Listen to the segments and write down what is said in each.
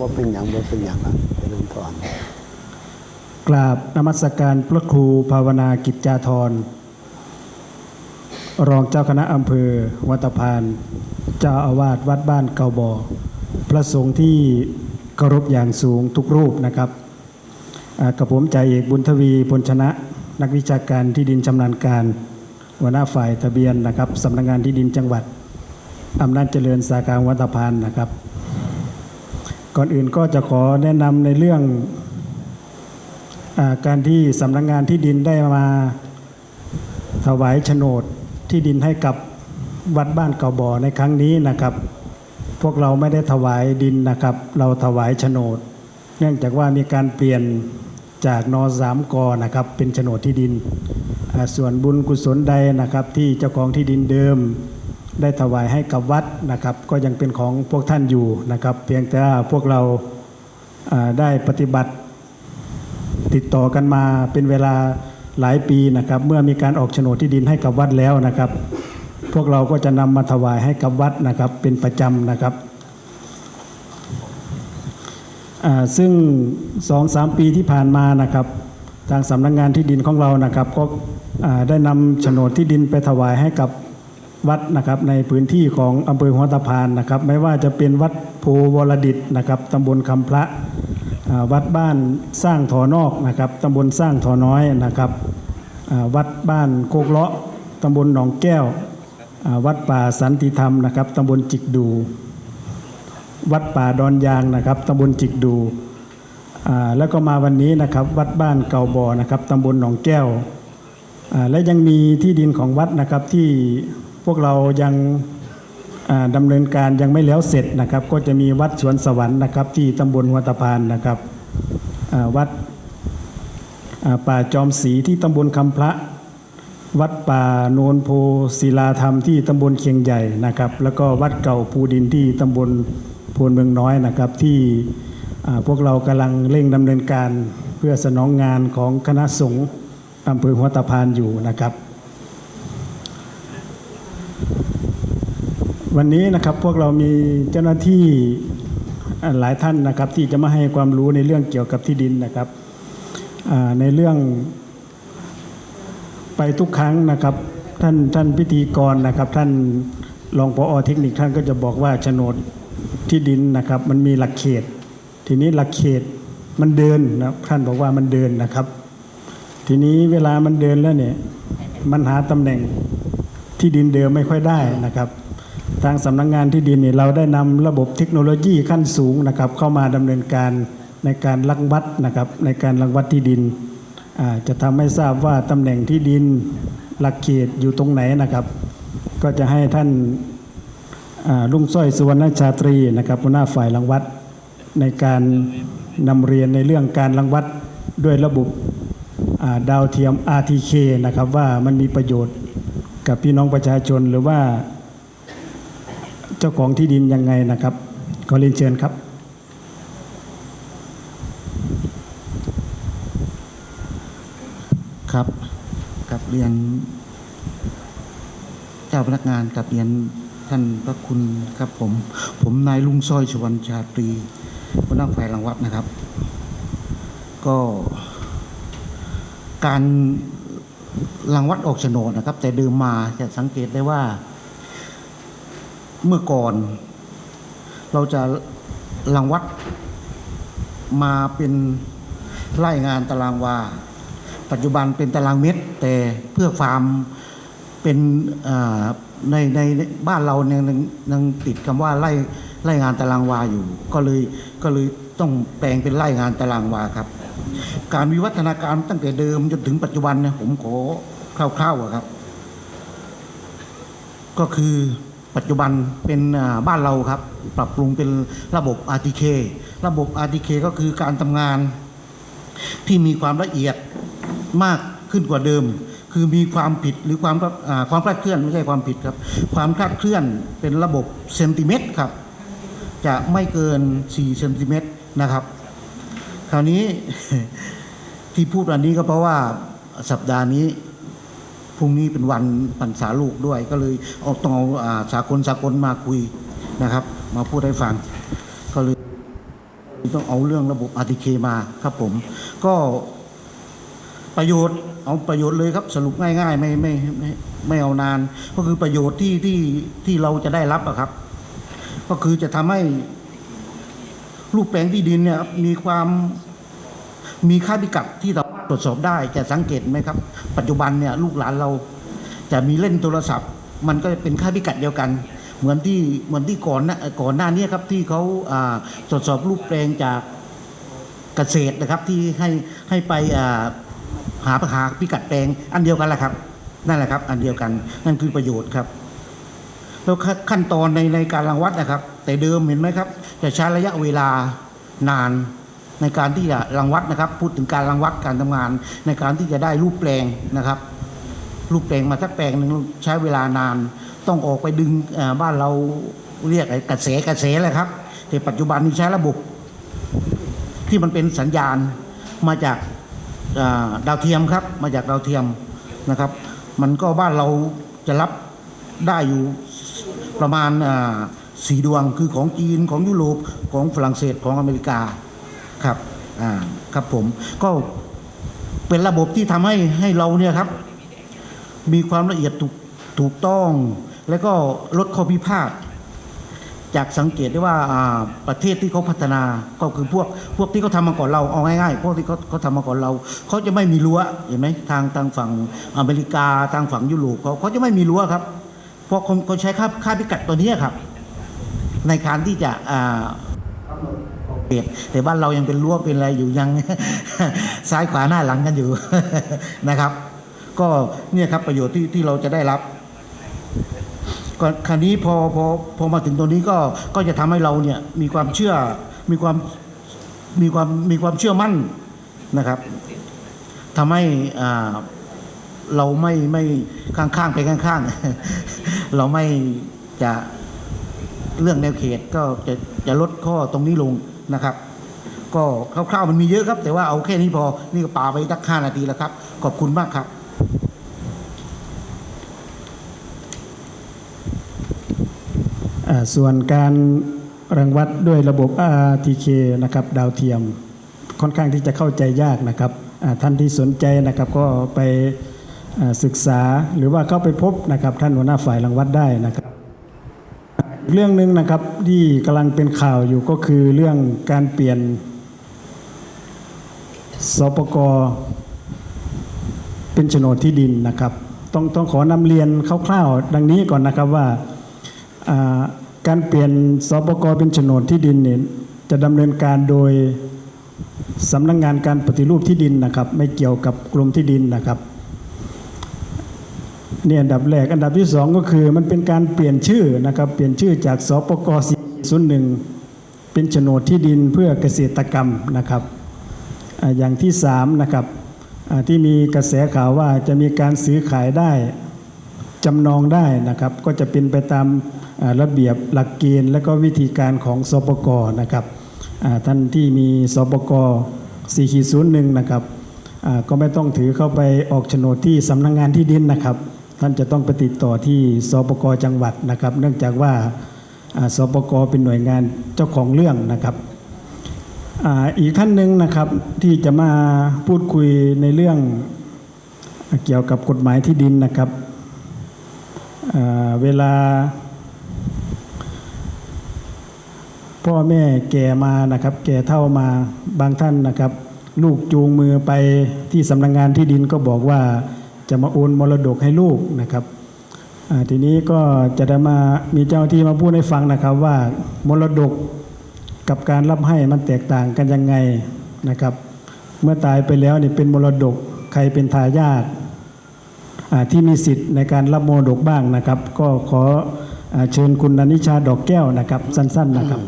บ่เป็นหยังบ่เป็นหยังอะเจริญพรกราบนมัสการพระครูภาวนากิจจาธรรองเจ้าคณะอำเภอ วัตพานเจ้าอาวาสวัดบ้านเกาบอพระสงฆ์ที่เคารพอย่างสูงทุกรูปนะครับกับผมใจเอกบุญทวีพลชนะ นักวิชาการที่ดินชำนาญการหัวหน้าฝ่ายทะเบียนนะครับสำนักงานที่ดินจังหวัดอำนาจเจริญสาขาวัตพานนะครับ ก่อนอื่นก็จะขอแนะนำในเรื่องอการที่สำนักงานที่ดินได้มาถวายโฉนดที่ดินให้กับวัดบ้านเก่าบ่อในครั้งนี้นะครับ พวกเราไม่ได้ถวายดินนะครับ เราถวายโฉนด เนื่องจากว่ามีการเปลี่ยนจากนสามกนะครับ เป็นโฉนดที่ดิน ส่วนบุญกุศลใดนะครับ ที่เจ้าของที่ดินเดิม ได้ถวายให้กับวัดนะครับ ก็ยังเป็นของพวกท่านอยู่นะครับ เพียงแต่พวกเราาได้ปฏิบัติติดต่อกันมาเป็นเวลาหลายปีนะครับ เมื่อมีการออกโฉนดที่ดินให้กับวัดแล้วนะครับ พวกเราก็จะนำมาถวายให้กับวัดนะครับ เป็นประจำนะครับซึ่งสองสามปีที่ผ่านมานะครับ ทางสำนักงานที่ดินของเรานะครับ ก็ได้นำโฉนดที่ดินไปถวายให้กับ วัดนะครับในพื้นที่ของอำเภอหัวตะพานนะครับ ไม่ว่าจะเป็นวัดภูวรดิตนะครับตำบลคำพระวัดบ้านสร้างถอนอกนะครับตำบลสร้างถอน้อยนะครับวัดบ้านโคกเลาะตำบลหนองแก้ว วัดป่าสันติธรรมนะครับตำบลจิกดู วัดป่าดอนยางนะครับตำบลจิกดู แล้วก็มาวันนี้นะครับวัดบ้านเก่าบ่อนะครับตำบลหนองแก้ว และยังมีที่ดินของวัดนะครับที่ พวกเรายังอ่าดำเนินการยังไม่แล้วเสร็จนะครับ ก็จะมีวัดสวนสวรรค์นะครับ ที่ตำบลหัวตะพานนะครับวัดป่าจอมศรีที่ตำบลคำพระ วัดป่าโนนโพศิลาธรรมที่ตำบลเคียงใหญ่นะครับ แล้วก็วัดเก่าภูดินที่ตำบลโพนเมืองน้อยนะครับ ที่พวกเรากำลังเร่งดำเนินการเพื่อสนองงานของคณะสงฆ์อำเภอหัวตะพานอยู่นะครับ วันนี้นะครับพวกเรามีเจ้าหน้าที่หลายท่านนะครับ ที่จะมาให้ความรู้ในเรื่องเกี่ยวกับที่ดินนะครับในเรื่องไปทุกครั้งนะครับ ท่านท่านพิธีกรนะครับ ท่านรองพอเทคนิคท่านก็จะบอกว่าโฉนดที่ดินนะครับ มันมีหลักเขต ทีนี้หลักเขตมันเดินนะท่านบอกว่ามันเดินนะครับ ทีนี้เวลามันเดินแล้วเนี่ยมันหาตำแหน่งที่ดินเดิมไม่ค่อยได้นะครับ ทางสำนักงงานที่ดินเนี่ยเราได้นำระบบเทคโนโลยีขั้นสูงนะครับเข้ามาดำเนินการในการรังวัดนะครับในการรังวัดที่ดิน จะทำให้ทราบว่าตำแหน่งที่ดินหลักเขตอยู่ตรงไหนนะครับ ก็จะให้ท่านลุงสร้อยสุวรรณชาตรีนะครับหัวหน้าฝ่ายรังวัดในการนำเรียนในเรื่องการรังวัดด้วยระบบาดาวเทียม RTK นะครับว่ามันมีประโยชน์กับพี่น้องประชาชนหรือว่า จ้าของที่ดินยังไงนะครับขอเรียนเชิญครับ ครับกับเรียน เจ้าพนักงานกับเรียนท่านพระคุณครับผม ผมนายลุงสร้อยชวันชาตรีหัวหน้าฝ่ายรังวัดนะครับ ก็การรังวัดออกโฉนดนะครับ แต่เดิมมาจะสังเกตได้ว่า เมื่อก่อน เราจะรังวัดมาเป็นไร่งานตารางวา ปัจจุบันเป็นตารางเมตร แต่เพื่อฟาร์มเป็นในในบ้านเราเนี่ยยังยังติดคำว่าไร่ไร่งานตารางวาอยู่ ก็เลยก็เลยต้องแปลงเป็นไร่งานตารางวาครับ การวิวัฒนาการตั้งแต่เดิมจนถึงปัจจุบันเนี่ยผมขอคร่าวๆอะครับ ก็คือ ปัจจุบันเป็นบ้านเราครับ ปรับปรุงเป็นระบบ RTK ระบบ RTK ก็คือการทำงานที่มีความละเอียดมากขึ้นกว่าเดิม คือมีความผิดหรือความความคลาดเคลื่อนไม่ใช่ความผิดครับ ความคลาดเคลื่อนเป็นระบบเซนติเมตรครับ จะไม่เกิน4เซนติเมตรนะครับ คราวนี้ที่พูดวันนี้ก็เพราะว่าสัปดาห์นี้ พรุ่งนี้เป็นวันพรรษาลูกด้วย ก็เลยเอาต้องเอาอาสากลสากลมาคุยนะครับ มาพูดให้ฟัง ก็เลยต้องเอาเรื่องระบบ RTK มาครับผม ก็ประโยชน์เอาประโยชน์เลยครับสรุปง่าย ๆ ไม่ไม่ไม่ไม่เอานาน ก็คือประโยชน์ที่ที่ที่เราจะได้รับอะครับ ก็คือจะทำให้รูปแปลงที่ดินเนี่ยมีความมีค่าพิกัดที่เรา ตรวจสอบได้จะสังเกตไหมครับ ปัจจุบันเนี่ยลูกหลานเราจะมีเล่นโทรศัพท์ มันก็เป็นค่าพิกัดเดียวกัน เหมือนที่เหมือนที่ก่อนนะก่อนหน้านี้ครับที่เขาตรวจสอบรูปแปลงจากเกษตรนะครับที่ให้ให้ไปอ่าหาหาพิกัดแปลงอันเดียวกันแหละครับนั่นแหละครับ อันเดียวกันนั่นคือประโยชน์ครับแล้วขั้นตอนในในการรังวัดนะครับ แต่เดิมเห็นไหมครับ จะใช้ระยะเวลานาน ในการที่จะรังวัดนะครับ พูดถึงการรังวัดการทำงาน ในการที่จะได้รูปแปลงนะครับ รูปแปลงมาสักแปลงหนึ่งใช้เวลานาน ต้องออกไปดึงบ้านเราเรียกไอ้กระแสกระแสแหละครับ แต่ปัจจุบันนี้ใช้ระบบ ที่มันเป็นสัญญาณมาจากดาวเทียมครับ มาจากดาวเทียมนะครับ มันก็บ้านเราจะรับได้อยู่ประมาณสี่ดวงคือของจีนของยุโรปของฝรั่งเศสของอเมริกา ครับอ่าครับผมก็เป็นระบบที่ทำให้ให้เราเนี่ยครับ มีความละเอียดถูกถูกต้อง แล้วก็ลดข้อพิพาทจากสังเกตได้ว่าประเทศที่เขาพัฒนาก็คือพวกพวกที่เขาทำมาก่อนเราเอาง่ายๆพวกที่เขาเขาทำมาก่อนเราเขาจะไม่มีรั้วเห็นไหมทางทางฝั่งอเมริกาทางฝั่งยุโรปเขาเขาจะไม่มีรั้วครับเพราะเขาเขาใช้ค่าค่าพิกัดตัวนี้ครับ ในการที่จะอ่า เขตแต่บ้านเรายังเป็นรั้วเป็นอะไรอยู่ยังซ้ายขวาหน้าหลังกันอยู่นะครับ ก็เนี่ยครับประโยชน์ที่ที่เราจะได้รับก็คราวนี้พอพอพอมาถึงตรงนี้ก็ก็จะทำให้เราเนี่ยมีความเชื่อมีความมีความมีความเชื่อมั่นนะครับทำให้อ่าเราไม่ไม่ข้างๆไปข้างๆ เราไม่จะเรื่องแนวเขตก็จะจะลดข้อตรงนี้ลง นะครับ ก็คร่าวๆมันมีเยอะครับ แต่ว่าเอาแค่นี้พอนี่ก็ปาไปสักห้านาทีแล้วครับ ขอบคุณมากครับส่วนการรังวัดด้วยระบบ RTK นะครับดาวเทียมค่อนข้างที่จะเข้าใจยากนะครับท่านที่สนใจนะครับก็ไปศึกษาหรือว่าเข้าไปพบนะครับท่านหัวหน้าฝ่ายรังวัดได้นะครับ เรื่องหนึ่งนะครับที่กำลังเป็นข่าวอยู่ก็คือเรื่องการเปลี่ยนสปกเป็นโฉนดที่ดินนะครับ ต้องต้องขอนำเรียนคร่าวๆดังนี้ก่อนนะครับว่าการเปลี่ยนสปกเป็นโฉนดที่ดินเนี่ยจะดำเนินการโดยสำนักงงานการปฏิรูปที่ดินนะครับ ไม่เกี่ยวกับกรมที่ดินนะครับ เนี่ยอันดับแรกอันดับที่สองก็คือมันเป็นการเปลี่ยนชื่อนะครับเปลี่ยนชื่อจากสปก401 เป็นโฉนดที่ดินเพื่อเกษตรกรรมนะครับอย่างที่สามนะครับที่มีกระแสข่าวว่าจะมีการซื้อขายได้จำนองได้นะครับ ก็จะเป็นไปตามระเบียบหลักเกณฑ์ และก็วิธีการของสปกนะครับท่านที่มีสปก401นะครับก็ไม่ต้องถือเข้าไปออกโฉนดที่สำนักงงานที่ดินนะครับ ท่านจะต้องไปติดต่อที่สปกจังหวัดนะครับ เนื่องจากว่าสปกเป็นหน่วยงานเจ้าของเรื่องนะครับออีกท่านหนึ่งนะครับที่จะมาพูดคุยในเรื่องเกี่ยวกับกฎหมายที่ดินนะครับเวลา พ่อแม่แก่มานะครับ แก่เท่ามาบางท่านนะครับ ลูกจูงมือไปที่สำนักงงานที่ดินก็บอกว่า จะมาโอนมรดกให้ลูกนะครับทีนี้ก็จะได้มามีเจ้าที่มาพูดให้ฟังนะครับว่ามรดกกับการรับให้มันแตกต่างกันยังไงนะครับ เมื่อตายไปแล้วนี่เป็นมรดกใครเป็นทายาทที่มีสิทธิ์ในการรับมรดกบ้างนะครับ ก็ขออเชิญคุณอนิชาดอกแก้วนะครับ สั้น ๆนะครับ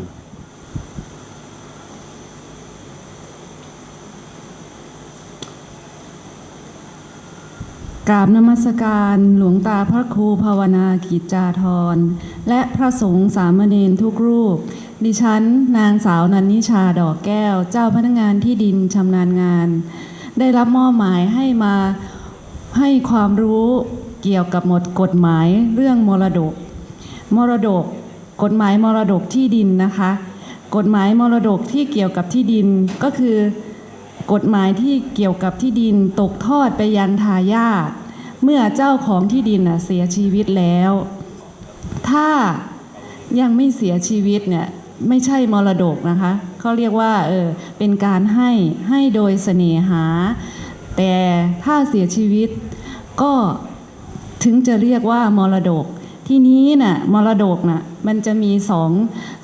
กราบนมัสการหลวงตาพระครูภาวนากิจจาธร และพระสงฆ์สามเณรทุกรูป ดิฉัน นางสาวนันนิชาดอกแก้ว เจ้าพนักงานที่ดินชำนาญงาน ได้รับมอบหมายให้มาให้ความรู้เกี่ยวกับหมดกฎหมายเรื่องมรดก มรดก กฎหมายมรดกที่ดินนะคะ กฎหมายมรดกที่เกี่ยวกับที่ดินก็คือ กฎหมายที่เกี่ยวกับที่ดินตกทอดไปยันทายาทเมื่อเจ้าของที่ดินเสียชีวิตแล้ว ถ้ายังไม่เสียชีวิตเนี่ยไม่ใช่มรดกนะคะเขาเรียกว่าเออเป็นการให้ให้โดยเสน่หา แต่ถ้าเสียชีวิตก็ถึงจะเรียกว่ามรดก ที่นี้น่ะมรดกน่ะมันจะมีสอง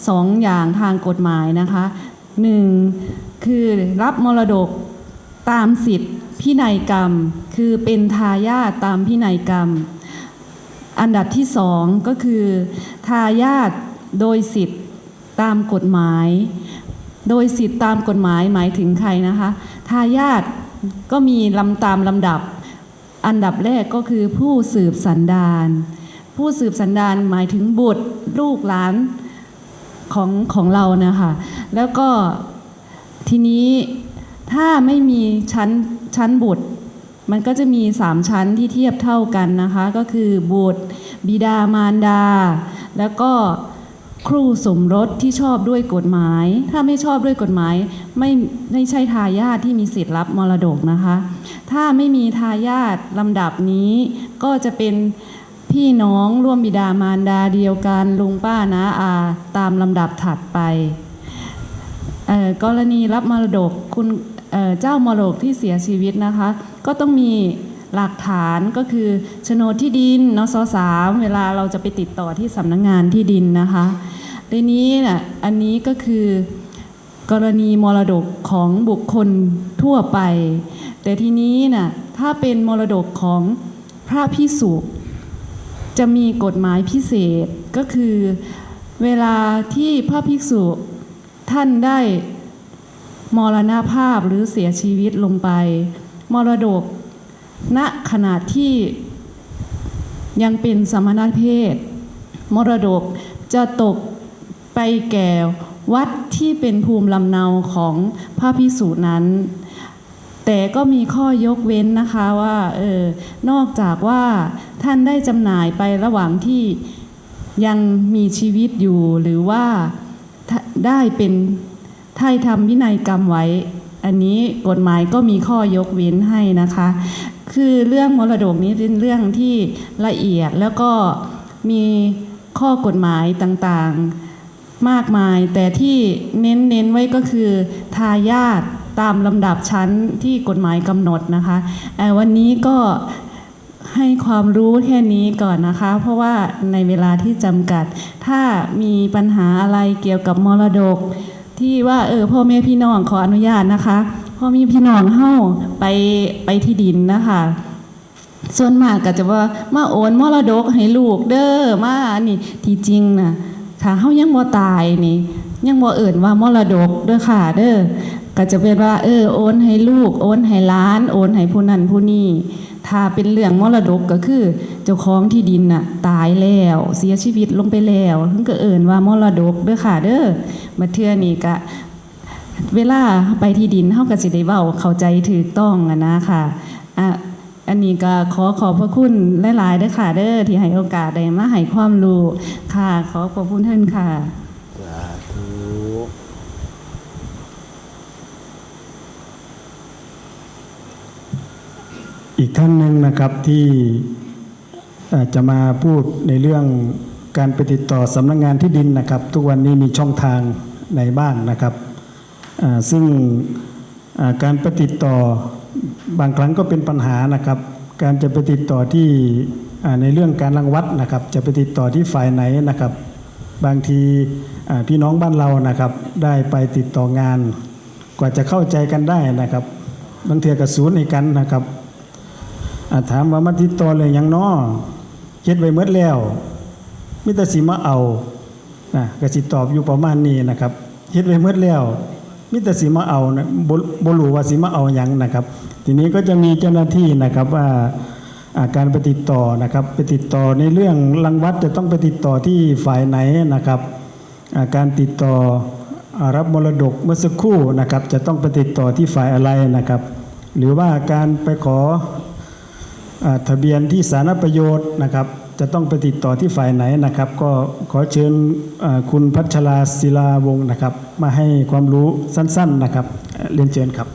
สองอย่างทางกฎหมายนะคะหนึ่ง คือรับมรดกตามสิทธิพินัยกรรม คือเป็นทายาทตามพินัยกรรม อันดับที่สองก็คือ ทายาทโดยสิทธิ์ตามกฎหมาย โดยสิทธิ์ตามกฎหมายหมายถึงใครนะคะ ทายาทก็มีลำตามลำดับ อันดับแรกก็คือผู้สืบสันดาน ผู้สืบสันดานหมายถึงบุตรลูกหลานของของเรานะคะ แล้วก็ ทีนี้ถ้าไม่มีชั้นชั้นบุตร มันก็จะมีสามชั้นที่เทียบเท่ากันนะคะ ก็คือบุตร บิดามารดา แล้วก็ครูสมรสที่ชอบด้วยกฎหมาย ถ้าไม่ชอบด้วยกฎหมาย ไม่ไม่ใช่ทายาทที่มีสิทธิ์รับมรดกนะคะ ถ้าไม่มีทายาทลำดับนี้ก็จะเป็นพี่น้องร่วมบิดามารดาเดียวกันลุงป้าน้าอาตามลำดับถัดไป กรณีรับมรดกคุณเเจ้ามรดกที่เสียชีวิตนะคะ ก็ต้องมีหลักฐานก็คือโฉนดที่ดินนสสามเวลาเราจะไปติดต่อที่สำนักงงานที่ดินนะคะทีนี้น่ะอันนี้ก็คือกรณีมรดกของบุคคลทั่วไป แต่ทีนี้น่ะถ้าเป็นมรดกของพระพิสุจะมีกฎหมายพิเศษก็คือเวลาที่พระภิกษุ ท่านได้มรณภาพหรือเสียชีวิตลงไป มรดก ณขณะที่ยังเป็นสมณเพศ มรดกจะตกไปแก่วัดที่เป็นภูมิลำเนาของพระภิกษุนั้น แต่ก็มีข้อยกเว้นนะคะว่าเออนอกจากว่าท่านได้จำหน่ายไประหว่างที่ยังมีชีวิตอยู่หรือว่า ได้เป็นไถ่ทำวินัยกรรมไว้ อันนี้กฎหมายก็มีข้อยกเว้นให้นะคะ คือเรื่องมรดกนี้เป็นเรื่องที่ละเอียดแล้วก็มีข้อกฎหมายต่างๆมากมาย แต่ที่เน้นเน้นไว้ก็คือทายาทตามลำดับชั้นที่กฎหมายกำหนดนะคะเอ่วันนี้ก็ ให้ความรู้แค่นี้ก่อนนะคะ เพราะว่าในเวลาที่จำกัด ถ้ามีปัญหาอะไรเกี่ยวกับมรดก ที่ว่าเออพ่อแม่พี่น้องขออนุญาตนะคะพ่อแม่พี่น้องเฮ้าไปไปที่ดินนะคะส่วนมากก็จะว่ามาโอนมรดกให้ลูกเด้อมานี่ที่จริงนะถ้าเฮายังบ่ตายนี่ ยังบ่เอิ่นว่ามรดกเด้อค่ะเด้อก็จะเป็นว่า เออโอนให้ลูก โอนให้ล้าน โอนให้ผู้นั้นผู้นี้ ถ้าเป็นเรื่องมรดกก็คือ เจ้าของที่ดินน่ะตายแล้วเสียชีวิตลงไปแล้วถึงก็เอิ่นว่ามรดกเด้อค่ะเด้อมาเทื่อนี้ก็เวลาไปที่ดินเฮาก็สิได้เว้าเข้าใจถูกต้องอะนะค่ะอะอันนี้ก็ขอขอบพระคุณหลายๆเด้อค่ะเด้อที่ให้โอกาสได้มาให้ความรู้ค่ะ ขอขอบคุณท่านค่ะ สาธุ อีกท่านหนึ่งนะครับที่จะมาพูดในเรื่องการไปติดต่อสำนักงานที่ดินนะครับ ทุกวันนี้มีช่องทางไหนบ้างนะครับซึ่งการไปติดต่อบางครั้งก็เป็นปัญหานะครับ การจะไปติดต่อที่ในเรื่องการรังวัดนะครับ จะไปติดต่อที่ฝ่ายไหนนะครับ บางทีพี่น้องบ้านเรานะครับ ได้ไปติดต่องาน กว่าจะเข้าใจกันได้นะครับบางเทีกับศูนย์ในกันนะครับ ถามว่ามาติดต่อเลยยังน้อเฮ็ดไว้เมดแล้วมิต่สิมาเอานะกสิตอบอยู่ประมาณนี้นะครับเฮ็ดไว้เมดแล้วมิต่สิมาเอานะบ่บ่รู้ว่าสิมาเอายังนะครับ ทีนี้ก็จะมีเจ้าหน้าที่นะครับว่าอาการไปติดต่อนะครับไปติดต่อในเรื่องรังวัดจะต้องไปติดต่อที่ฝ่ายไหนนะครับอาการติดต่อรับมรดกเมื่อสักครู่นะครับ จะต้องไปติดต่อที่ฝ่ายอะไรนะครับ หรือว่าการไปขอ ทะเบียนที่สาธารณประโยชน์นะครับ จะต้องไปติดต่อที่ฝ่ายไหนนะครับ ก็ขอเชิญคุณพัชราศิลาวงศ์นะครับ มาให้ความรู้สั้นๆนะครับเอ่อเรียนเชิญครับ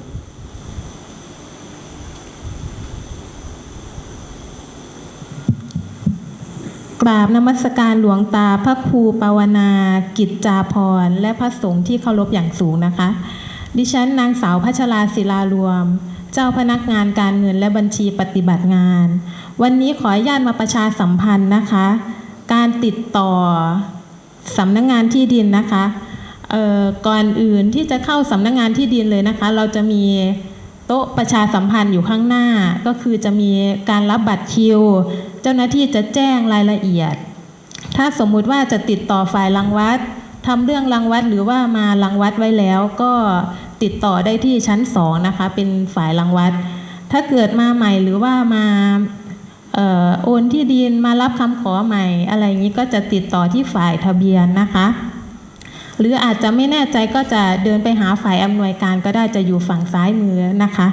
กราบนมัสการหลวงตาพระครูปาวนา กิจจาพร และพระสงฆ์ที่เคารพอย่างสูงนะคะ ดิฉันนางสาวพัชราศิลารวม เจ้าพนักงานการเงินและบัญชีปฏิบัติงาน วันนี้ขออนุญาตมาประชาสัมพันธ์นะคะ การติดต่อสำนักงงานที่ดินนะคะก่อนอื่นที่จะเข้าสำนักงงานที่ดินเลยนะคะ เราจะมีโต๊ะประชาสัมพันธ์อยู่ข้างหน้า ก็คือจะมีการรับบัตรคิว เจ้าหน้าที่จะแจ้งรายละเอียด ถ้าสมมุติว่าจะติดต่อฝ่ายรังวัดทำเรื่องรังวัดหรือว่ามารังวัดไว้แล้วก็ ติดต่อได้ที่ชั้นสองนะคะ เป็นฝ่ายรังวัด ถ้าเกิดมาใหม่หรือว่ามาออโอนที่ดินมารับคำขอใหม่ อะไรอย่างนี้ก็จะติดต่อที่ฝ่ายทะเบียนนะคะ หรืออาจจะไม่แน่ใจก็จะเดินไปหาฝ่ายอำนวยการก็ได้จะอยู่ฝั่งซ้ายมือนะคะ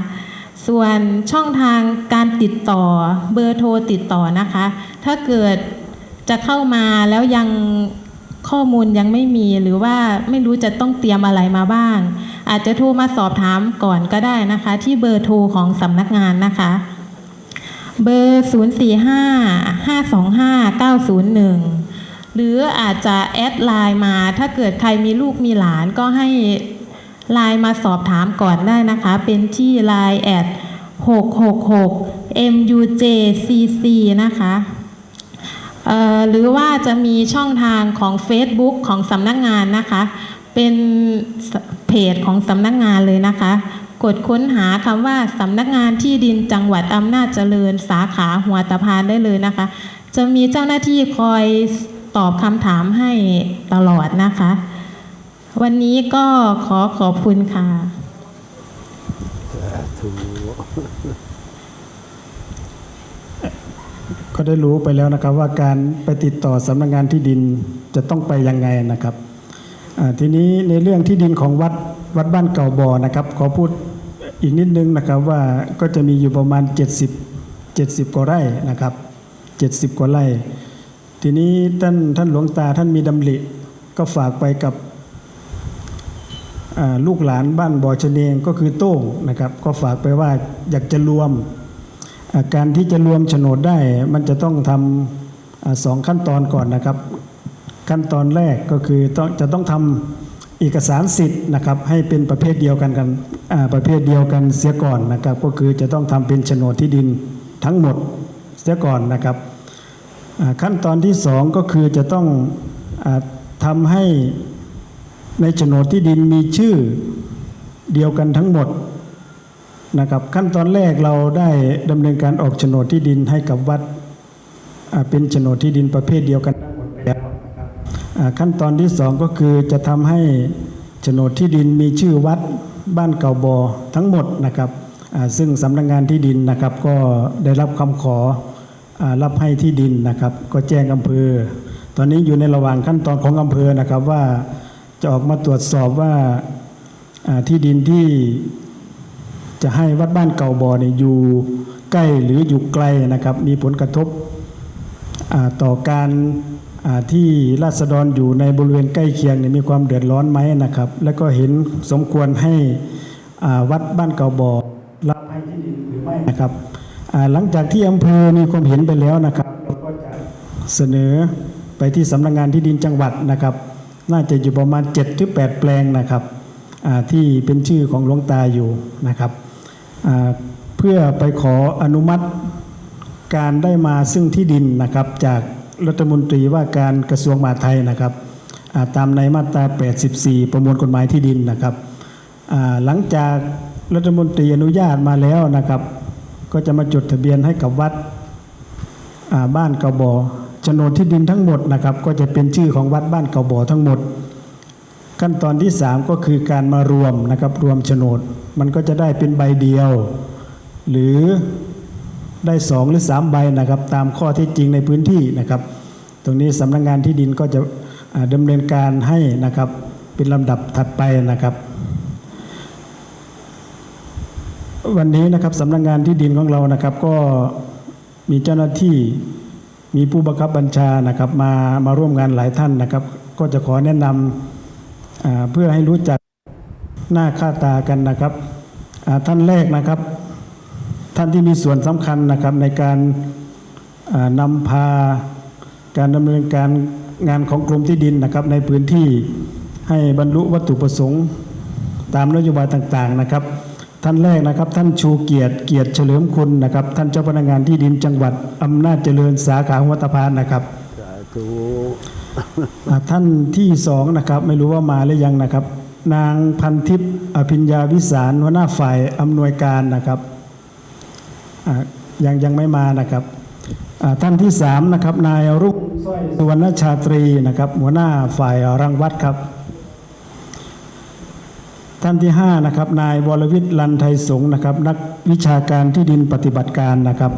ส่วนช่องทางการติดต่อเบอร์โทรติดต่อนะคะ ถ้าเกิดจะเข้ามาแล้วยัง ข้อมูลยังไม่มีหรือว่าไม่รู้จะต้องเตรียมอะไรมาบ้าง อาจจะโทรมาสอบถามก่อนก็ได้นะคะ ที่เบอร์โทรของสำนักงานนะคะ เบอร์ 045-525-901 หรืออาจจะแอดไลน์มา ถ้าเกิดใครมีลูกมีหลานก็ให้ไลน์มาสอบถามก่อนได้นะคะ เป็นที่ไลน์แอด666 MUJCC นะคะ หรือว่าจะมีช่องทางของ Facebook ของสำนักงานนะคะ เป็นเพจของสำนักงานเลยนะคะ กดค้นหาคำว่าสำนักงานที่ดินจังหวัดอำนาจเจริญ สาขาหัวตะพานได้เลยนะคะ จะมีเจ้าหน้าที่คอยตอบคำถามให้ตลอดนะคะ วันนี้ก็ขอขอบคุณค่ะ ถู ก็ได้รู้ไปแล้วนะครับว่าการไปติดต่อสำนักงานที่ดินจะต้องไปยังไงนะครับทีนี้ในเรื่องที่ดินของวัดวัดบ้านเก่าบ่อนะครับขอพูดอีกนิดนึงนะครับว่าก็จะมีอยู่ประมาณ 70 70กว่าไร่นะครับ 70 กว่าไร่ ทีนี้ท่านท่านหลวงตาท่านมีดำริก็ฝากไปกับลูกหลานบ้านบ่อชเนงก็คือโต้งนะครับ ก็ฝากไปว่าอยากจะรวม การที่จะรวมโฉนดได้มันจะต้องทำอสองขั้นตอนก่อนนะครับ ขั้นตอนแรกก็คือต้องจะต้องทำเอกสารสิทธิ์นะครับให้เป็นประเภทเดียวกันกันประเภทเดียวกันเสียก่อนนะครับ ก็คือจะต้องทำเป็นโฉนดที่ดินทั้งหมดเสียก่อนนะครับขั้นตอนที่สองก็คือจะต้องอทำให้ในโฉนดที่ดินมีชื่อเดียวกันทั้งหมด นะครับขั้นตอนแรกเราได้ดำเนินการออกโฉนดที่ดินให้กับวัดเป็นโฉนดที่ดินประเภทเดียวกันทั้งหมดแล้วขั้นตอนที่สองก็คือจะทำให้โฉนดที่ดินมีชื่อวัดบ้านเก่าบอทั้งหมดนะครับซึ่งสำนักงานที่ดินนะครับก็ได้รับคำขออรับให้ที่ดินนะครับ ก็แจ้งอำเภอ ตอนนี้อยู่ในระหว่างขั้นตอนของอำเภอนะครับว่าจะออกมาตรวจสอบว่าที่ดินที่ จะให้วัดบ้านเก่าบ่อเนี่ยอยู่ใกล้หรืออยู่ไกลนะครับ มีผลกระทบต่อการที่ราษฎรอยู่ในบริเวณใกล้เคียงเนี่ยมีความเดือดร้อนไหมนะครับ แล้วก็เห็นสมควรให้วัดบ้านเก่าบ่อรับให้ที่ดินหรือไม่นะครับหลังจากที่อำเภอมีความเห็นไปแล้วนะครับเราก็จะเสนอไปที่สำนักงานที่ดินจังหวัดนะครับ น่าจะอยู่ประมาณ7หรือ8แปลงนะครับที่เป็นชื่อของหลวงตาอยู่นะครับ เพื่อไปขออนุมัติการได้มาซึ่งที่ดินนะครับจากรัฐมนตรีว่าการกระทรวงมหาดไทยนะครับาตามในมาตรา 84 ประมวลกฎหมายที่ดินนะครับหลังจากรัฐมนตรีอนุญาตมาแล้วนะครับ ก็จะมาจดทะเบียนให้กับวัดบ้านเกาบอโฉนดที่ดินทั้งหมดนะครับ ก็จะเป็นชื่อของวัดบ้านเกาบอทั้งหมด ขั้นตอนที่ 3 ก็คือการมารวมนะครับรวมโฉนด มันก็จะได้เป็นใบเดียว หรือได้สองหรือสามใบนะครับ ตามข้อที่จริงในพื้นที่นะครับ ตรงนี้สำนักงานที่ดินก็จะอ่าดำเนินการให้นะครับเป็นลำดับถัดไปนะครับ วันนี้นะครับสำนักงานที่ดินของเรานะครับ ก็มีเจ้าหน้าที่มีผู้บังคับบัญชานะครับ มามาร่วมงานหลายท่านนะครับ ก็จะขอแนะนำอ่า เพื่อให้รู้จักหน้าค่าตากันนะครับ ท่านแรกนะครับ ท่านที่มีส่วนสำคัญนะครับในการนำพาการดำเนินการงานของกรมที่ดินนะครับ ในพื้นที่ให้บรรลุวัตถุประสงค์ ตามนโยบายต่างๆนะครับ ท่านแรกนะครับ ท่านชูเกียรติเกียรติเฉลิมคุณนะครับ ท่านเจ้าพนักงานที่ดินจังหวัดอำนาจเจริญสาขาหัวตะพานนะครับสาธุ ท่านที่สองนะครับ ไม่รู้ว่ามาหรือยังนะครับ นางพันทิพย์อภิญญาวิสารหัวหน้าฝ่ายอำนวยการนะครับยังยังไม่มานะครับท่านที่สามนะครับนายรุ่งสร้อยสุวรรณชาตรีนะครับ หัวหน้าฝ่ายรังวัดครับ ท่านที่ห้านะครับนายวรวิทย์ลันไทยสงนะครับ นักวิชาการที่ดินปฏิบัติการนะครับ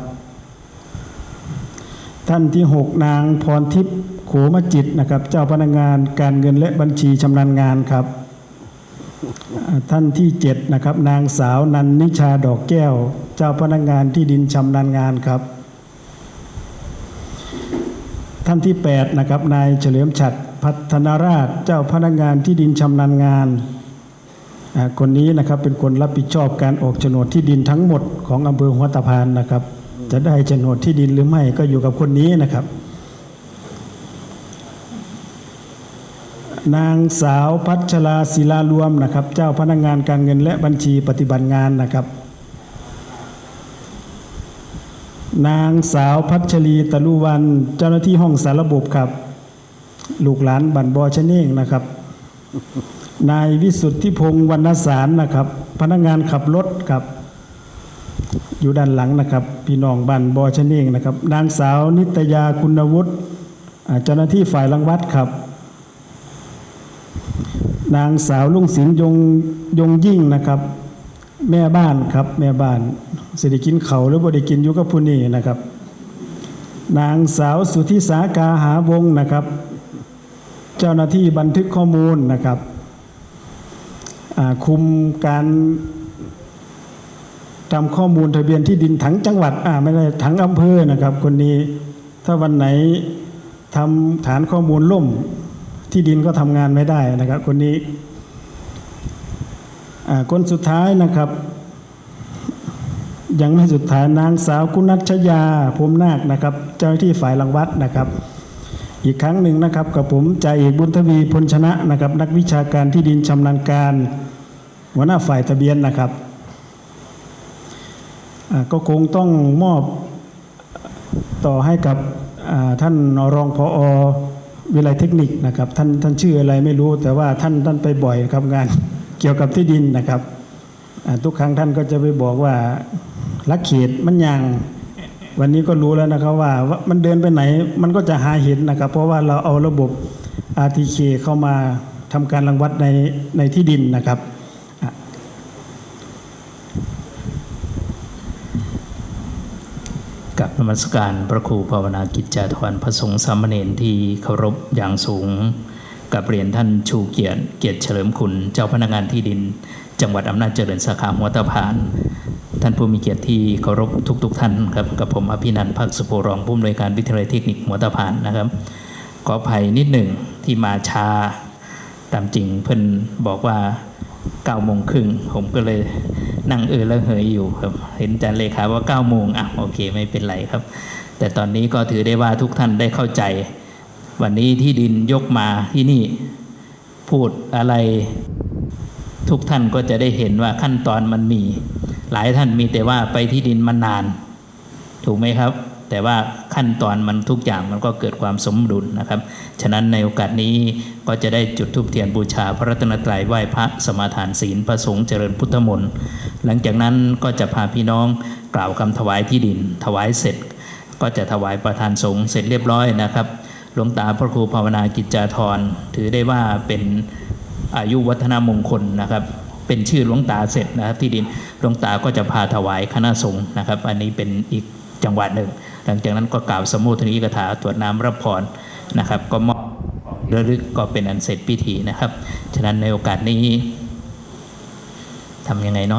ท่านที่6นางพรทิพย์ โขมจิตนะครับ เจ้าพนักงานการเงินและบัญชีชำนาญงานครับ ท่านที่7นะครับนางสาวนันนิชาดอกแก้ว เจ้าพนักงานที่ดินชำนาญงานครับ ท่านที่8นะครับนายเฉลิมฉัดพัฒนาราชเจ้าพนักงานที่ดินชำนาญงานคนนี้นะครับเป็นคนรับผิดชอบการออกโฉนดที่ดินทั้งหมดของอำเภอหัวตะพานนะครับ จะได้โฉนดที่ดินหรือไม่ก็อยู่กับคนนี้นะครับ นางสาวพัชราศิลารวมนะครับ เจ้าพนักงานการเงินและบัญชีปฏิบัติงานนะครับ นางสาวพัชรีตะลุวัน เจ้าหน้าที่ห้องสารบบครับ ลูกหลานบันบอชเน่งนะครับ นายวิสุทธิพงศ์วรรณสารนะครับ พนักงานขับรถครับ อยู่ด้านหลังนะครับ พี่น้องบันบอชเน่งนะครับ นางสาวนิตยาคุณวุฒิเจ้าหน้าที่ฝ่ายรังวัดครับ นางสาวลุงศิลป์ยงยงยิ่งนะครับ แม่บ้านครับ แม่บ้านสิได้กินเขาหรือบ่ได้กินยู่กับผู้นี้นะครับ นางสาวสุธิสากาหาวงนะครับ เจ้าหน้าที่บันทึกข้อมูลนะครับคุมการทำข้อมูลทะเบียนที่ดินทั้งจังหวัดอ่าไม่ได้ทั้งอำเภอนะครับ คนนี้ถ้าวันไหนทำฐานข้อมูลล่ม ที่ดินก็ทำงานไม่ได้นะครับ คนนี้คนสุดท้ายนะครับ ยังไม่สุดท้ายนางสาวกุณัชยาพรมนาคนะครับ เจ้าหน้าที่ฝ่ายรังวัดนะครับ อีกครั้งหนึ่งนะครับกับผมจ่าเอกบุญทวีพลชนะนะครับ นักวิชาการที่ดินชำนาญการ หัวหน้าฝ่ายทะเบียนนะครับก็คงต้องมอบต่อให้กับท่านรองพอ วิไลเทคนิคนะครับท่านท่านชื่ออะไรไม่รู้แต่ว่าท่านท่านไปบ่อยครับงานเกี่ยวกับที่ดินนะครับทุกครั้งท่านก็จะไปบอกว่าลักเขตมันยังวันนี้ก็รู้แล้วนะครับว่าว่ามันเดินไปไหนมันก็จะหาเห็นนะครับ เพราะว่าเราเอาระบบ RTK เข้ามาทำการรังวัดในในที่ดินนะครับอะ กับ นมัสการพระครูภาวนากิจจาธรพระสงฆ์สามเณรที่เคารพอย่างสูง กับเรียนท่านชูเกียรติเกียรติเฉลิมคุณ เจ้าพนักงานที่ดิน จังหวัดอำนาจเจริญสาขาหัวตะพาน ท่านผู้มีเกียรติที่เคารพทุกๆท่านครับกับผมอภินันท์ภาคสุโภรองผู้อำนวยการวิทยาลัยเทคนิคหัวตะพานนะครับ ขออภัยนิดหนึ่งที่มาช้าตามจริงเพิ่นบอกว่า9ก้าโมงครึ่งผมก็เลย นั่งเออแล้วเหยอยู่ครับ เห็นอาจารย์เลขาว่า9ก้าโมงอะโอเคไม่เป็นไรครับ แต่ตอนนี้ก็ถือได้ว่าทุกท่านได้เข้าใจ วันนี้ที่ดินยกมาที่นี่พูดอะไร ทุกท่านก็จะได้เห็นว่าขั้นตอนมันมี หลายท่านมีแต่ว่าไปที่ดินมานาน ถูกไหมครับ แต่ว่าขั้นตอนมันทุกอย่างมันก็เกิดความสมดุลนะครับ ฉะนั้นในโอกาสนี้ก็จะได้จุดธูปเทียนบูชาพระรัตนตรัยไหว้พระสมาทานศีลพระสงฆ์เจริญพุทธมนต์หลังจากนั้นก็จะพาพี่น้องกล่าวคำถวายที่ดิน ถวายเสร็จ ก็จะถวายประธานสงฆ์เสร็จเรียบร้อยนะครับหลวงตาพระครูภาวนากิจจาธรถือได้ว่าเป็นอายุวัฒนมงคลนะครับเป็นชื่อหลวงตาเสร็จนะครับที่ดินหลวงตาก็จะพาถวายคณะสงฆ์นะครับ อันนี้เป็นอีกจังหวัดหนึ่ง หลังจากนั้นก็กล่าวสมุทนีกถาตรวจน้ำรับพรนะครับ ก็มอบระลึกก็เป็นอันเสร็จพิธีนะครับ ฉะนั้นในโอกาสนี้ทำยังไงเนาะ